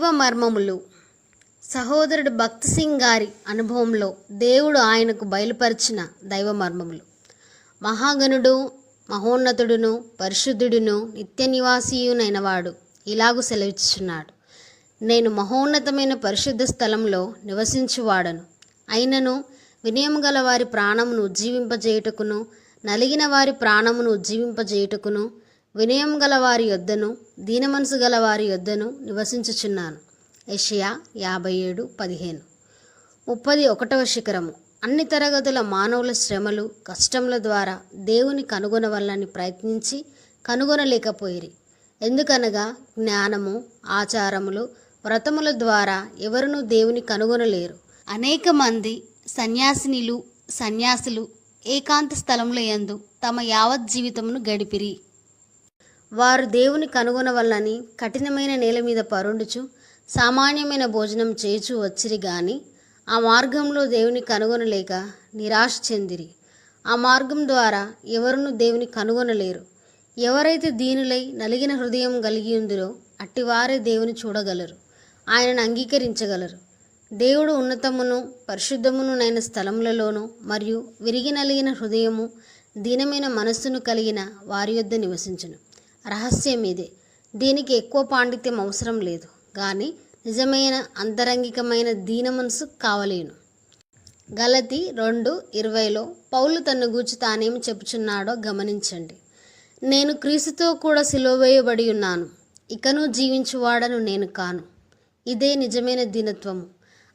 దైవ మర్మములు. సహోదరుడు భక్త్ సింగ్ గారి అనుభవంలో దేవుడు ఆయనకు బయలుపరిచిన దైవ మర్మములు. మహాగణుడు మహోన్నతుడును పరిశుద్ధుడును నిత్య నివాసీయునైన వాడు ఇలాగు సెలవిచ్చుచున్నాడు. నేను మహోన్నతమైన పరిశుద్ధ స్థలంలో నివసించువాడను. అయినను వినయం గల వారి ప్రాణమును ఉజ్జీవింపజేయుటకును నలిగిన వారి ప్రాణమును ఉజ్జీవింపజేయుటకును వినయం గల వారి యొద్దను దీనమనసు గల వారి యొద్దను నివసించుచున్నాను. ఏషియా యాభై ఏడు పదిహేను. ముప్పది ఒకటవ శిఖరము. అన్ని తరగతుల మానవుల శ్రమలు కష్టముల ద్వారా దేవుని కనుగొనవల్లని ప్రయత్నించి కనుగొనలేకపోయిరి. ఎందుకనగా జ్ఞానము ఆచారములు వ్రతముల ద్వారా ఎవరునూ దేవుని కనుగొనలేరు. అనేక మంది సన్యాసినిలు సన్యాసులు ఏకాంత స్థలముల యందు తమ యావత్ జీవితమును గడిపిరి. వారు దేవుని కనుగొనవల్లని కఠినమైన నేల మీద పరుండుచు సామాన్యమైన భోజనం చేచు వచ్చిరి గాని ఆ మార్గంలో దేవుని కనుగొనలేక నిరాశ చెందిరి. ఆ మార్గం ద్వారా ఎవరును దేవుని కనుగొనలేరు. ఎవరైతే దీనులై నలిగిన హృదయం కలిగి ఉందిరో అట్టివారే దేవుని చూడగలరు. ఆయనను అంగీకరించగలరు. దేవుడు ఉన్నతమును పరిశుద్ధమునునైన స్థలములలోను మరియు విరిగి నలిగిన హృదయము దీనమైన మనస్సును కలిగిన వారి యొద్ద నివసించును. రహస్యం ఇదే. దీనికి ఎక్కువ పాండిత్యం అవసరం లేదు. కానీ నిజమైన అంతరంగికమైన దీన మనసు కావలేను. గలతి రెండు ఇరవైలో పౌలు తన్ను గూర్చి తానేమి చెప్పుచున్నాడో గమనించండి. నేను క్రీస్తుతో కూడా సిలువవేయబడి ఉన్నాను. ఇకను జీవించువాడను నేను కాను. ఇదే నిజమైన దీనత్వము.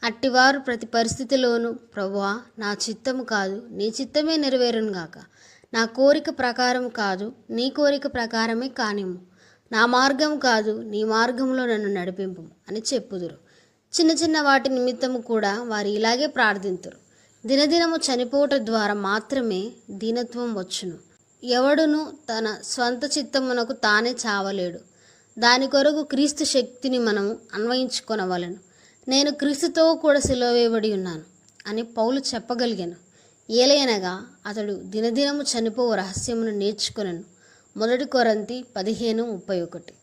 అట్టివారు ప్రతి పరిస్థితిలోనూ ప్రభువా నా చిత్తము కాదు నీ చిత్తమే నెరవేరును గాక. నా కోరిక ప్రకారం కాదు నీ కోరిక ప్రకారమే కానిమ్ము. నా మార్గం కాదు నీ మార్గంలో నన్ను నడిపింపు అని చెప్పుదురు. చిన్న చిన్న వాటి నిమిత్తము కూడా వారు ఇలాగే ప్రార్థింతురు. దినదినము చనిపోవట ద్వారా మాత్రమే దీనత్వం వచ్చును. ఎవడును తన స్వంత చిత్తమునకు తానే చావలేడు. దాని కొరకు క్రీస్తు శక్తిని మనము అన్వయించుకొనవలను. నేను క్రీస్తుతో కూడా సిలువవేయబడి ఉన్నాను అని పౌలు చెప్పగలిగాను. ఏలయనగా అతడు దినదినము చనిపో రహస్యమును నేర్చుకునను. మొదటి కొరంతి పదిహేను ముప్పై ఒకటి.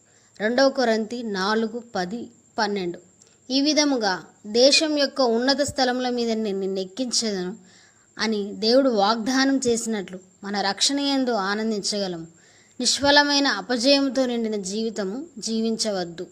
రెండవ కొరంతి నాలుగు పది పన్నెండు. ఈ విధముగా దేశం యొక్క ఉన్నత స్థలముల మీద నేను నిన్ను నెక్కించదను అని దేవుడు వాగ్దానం చేసినట్లు మన రక్షణ ఎందు ఆనందించగలము. నిష్ఫలమైన అపజయంతో నిండిన జీవితము జీవించవద్దు.